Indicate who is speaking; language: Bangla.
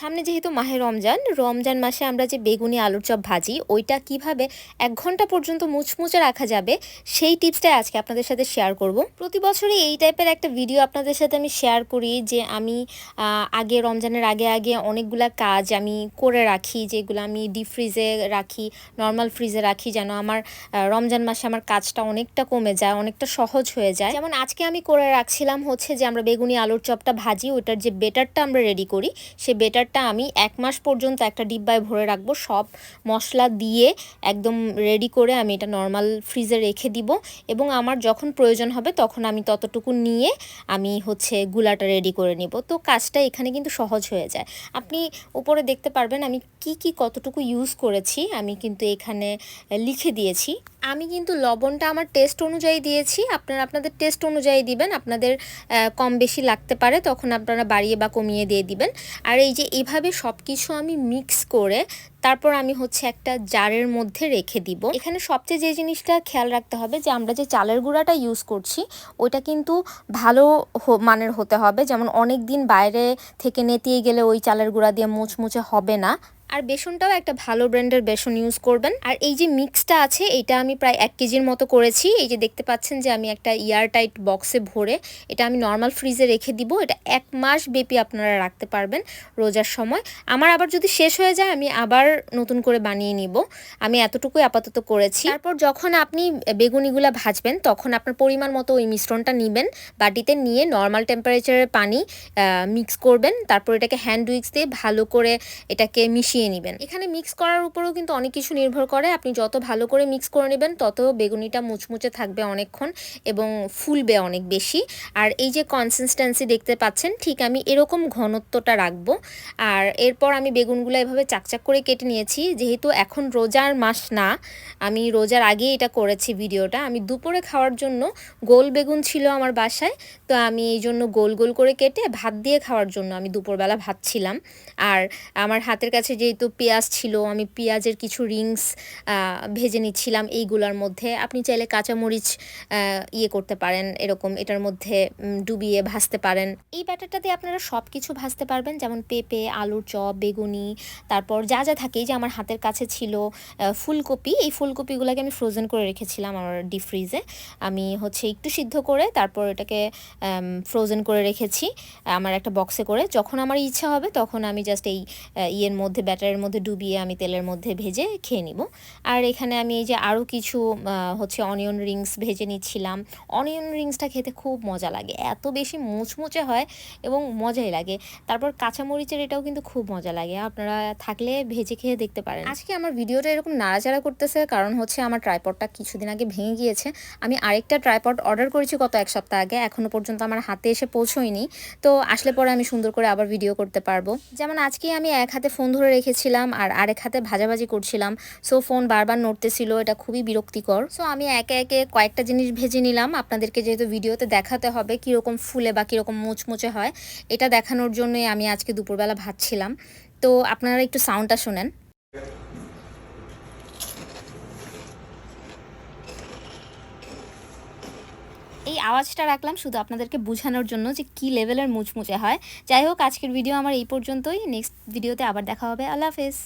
Speaker 1: সামনে যেহেতু মাহে রমজান রমজান মাসে আমরা যে বেগুনি আলুর চপ ভাজি, ওইটা কীভাবে এক ঘণ্টা পর্যন্ত মুচমুচে রাখা যাবে, সেই টিপসটাই আজকে আপনাদের সাথে শেয়ার করব। প্রতি বছরই এই টাইপের একটা ভিডিও আপনাদের সাথে আমি শেয়ার করি যে আমি আগে রমজানের আগে আগে অনেকগুলা কাজ আমি করে রাখি, যেগুলো আমি ডিপ ফ্রিজে রাখি নর্মাল ফ্রিজে রাখি যেন আমার রমজান মাসে আমার কাজটা অনেকটা কমে যায়, অনেকটা সহজ হয়ে যায়। যেমন আজকে আমি করে রাখছিলাম হচ্ছে যে আমরা বেগুনি আলুর চপটা ভাজি ওটার যে বেটারটা আমরা রেডি করি সেই বেটারটা আমি এক মাস পর্যন্ত একটা ডিব্বায় ভরে রাখব। সব মশলা দিয়ে একদম রেডি করে আমি এটা নর্মাল ফ্রিজে রেখে দিব এবং আমার যখন প্রয়োজন হবে তখন আমি ততটুকু নিয়ে আমি হচ্ছে গুলাটা রেডি করে নিব। তো কাজটা এখানে কিন্তু সহজ হয়ে যায়। আপনি উপরে দেখতে পারবেন আমি কি কি কতটুকু ইউজ করেছি, আমি কিন্তু এখানে লিখে দিয়েছি। আমি কিন্তু লবণটা আমার টেস্ট অনুযায়ী দিয়েছি। আপনারা, আপনাদের টেস্ট অনুযায়ী দিবেন। আপনাদের কম বেশি লাগতে পারে, তখন আপনারা বাড়িয়ে বা কমিয়ে দিয়ে দিবেন। আর এই যে এইভাবে সব কিছু আমি মিক্স করে তারপর আমি হচ্ছে একটা জারের মধ্যে রেখে দিব। এখানে সবচেয়ে যে জিনিসটা খেয়াল রাখতে হবে যে আমরা যে চালের গুঁড়াটা ইউজ করছি, ওইটা কিন্তু ভালো মানের হতে হবে। যেমন অনেক দিন বাইরে থেকে নেতিয়ে গেলে ওই চালের গুঁড়া দিয়ে মুচমুচে হবে না। আর বেসনটাও একটা ভালো ব্র্যান্ডের বেসন ইউজ করবেন। আর এই যে মিক্সটা আছে, এটা আমি প্রায় এক কেজির মতো করেছি। এই যে দেখতে পাচ্ছেন যে আমি একটা ইয়ার টাইট বক্সে ভরে এটা আমি নর্মাল ফ্রিজে রেখে দিব। এটা এক মাস ব্যাপী আপনারা রাখতে পারবেন রোজার সময়। আমার আবার যদি শেষ হয়ে যায়, আমি আবার নতুন করে বানিয়ে নিব। আমি এতটুকুই আপাতত করেছি। তারপর যখন আপনি বেগুনিগুলা ভাজবেন, তখন আপনার পরিমাণ মতো ওই মিশ্রণটা নেবেন। বাটিতে নিয়ে নর্মাল টেম্পারেচারের পানি মিক্স করবেন। তারপর এটাকে হ্যান্ড উইক্স দিয়ে ভালো করে এটাকে মিশিয়ে নেবেন। এখানে মিক্স করার উপরেও কিন্তু অনেক কিছু নির্ভর করে। আপনি যত ভালো করে মিক্স করে নেবেন, তত বেগুনিটা মুচমুচে থাকবে অনেকক্ষণ এবং ফুলবে অনেক বেশি। আর এই যে কনসিস্টেন্সি দেখতে পাচ্ছেন, ঠিক আমি এরকম ঘনত্বটা রাখব। আর এরপর আমি বেগুনগুলো এভাবে চাকচাক করে কেটে নিয়েছি। যেহেতু এখন রোজার মাস না, আমি রোজার আগে এটা করেছি ভিডিওটা। আমি দুপুরে খাওয়ার জন্য গোল বেগুন ছিল আমার বাসায়, তো আমি এই জন্য গোল গোল করে কেটে ভাত দিয়ে খাওয়ার জন্য আমি দুপুরবেলা ভাত ছিলাম। আর আমার হাতের কাছে যেহেতু পেঁয়াজ ছিল, আমি পেঁয়াজের কিছু রিংস ভেজে নিচ্ছিলাম এইগুলোর মধ্যে। আপনি চাইলে কাঁচামরিচ ইয়ে করতে পারেন, এরকম এটার মধ্যে ডুবিয়ে ভাজতে পারেন। এই ব্যাটারটাতে আপনারা সব কিছু ভাজতে পারবেন, যেমন পেঁপে, আলুর চপ, বেগুনি, তারপর যা যা থাকে যে আমার হাতের কাছে ছিল ফুলকপি, এই ফুলকপিগুলোকে আমি ফ্রোজেন করে রেখেছিলাম আমার ডিপ ফ্রিজে আমি হচ্ছে একটু সিদ্ধ করে তারপর এটাকে ফ্রোজেন করে রেখেছি, আমার একটা বক্সে করে। যখন আমার ইচ্ছা হবে, তখন আমি জাস্ট এই ইয়ের মধ্যে ব্যাটারের মধ্যে ডুবিয়ে আমি তেলের মধ্যে ভেজে খেয়ে নিব। আর এখানে আমি এই যে আরও কিছু হচ্ছে অনিয়ন রিংস ভেজে নিচ্ছিলাম। অনিয়ন রিংসটা খেতে খুব মজা লাগে। এত বেশি মুচমুচে হয় এবং মজাই লাগে। তারপর কাঁচামরিচের এটাও কিন্তু খুব মজা লাগে। আপনারা থাকলে ভেজে খেয়ে দেখতে পারেন। আজকে আমার ভিডিওটা এরকম নাড়াচাড়া করতেছে কারণ হচ্ছে আমার ট্রাইপডটা কিছুদিন আগে ভেঙে গিয়েছে। আমি আরেকটা ট্রাইপড অর্ডার করেছি গত এক সপ্তাহ আগে। এখনও পর্যন্ত আমার হাতে এসে পৌঁছয়নি। তো আসলে পরে আমি সুন্দর করে আবার ভিডিও করতে পারব। যেমন আজকে আমি এক হাতে ফোন ধরে রেখেছিলাম আর আরেক হাতে ভাজাভাজি করছিলাম। সো ফোন বারবার নড়তেছিল, এটা খুবই বিরক্তিকর। সো আমি একে একে কয়েকটা জিনিস ভেজে নিলাম। আপনাদেরকে যেহেতু ভিডিওতে দেখাতে হবে কীরকম ফুলে বা কীরকম মুচমুচে হয়, এটা দেখানোর জন্যই আমি আজকে দুপুরবেলা ভাজছিলাম। তো, আপনারা একটু সাউন্ডটা শোনেন। এই আওয়াজটা রাখলাম শুধু আপনাদেরকে বোঝানোর জন্য যে কি লেভেলের মুচমুচে হয়। যাই হোক, আজকের ভিডিও আমার এই পর্যন্তই। নেক্সট ভিডিওতে আবার দেখা হবে। আল্লাহ হাফেজ।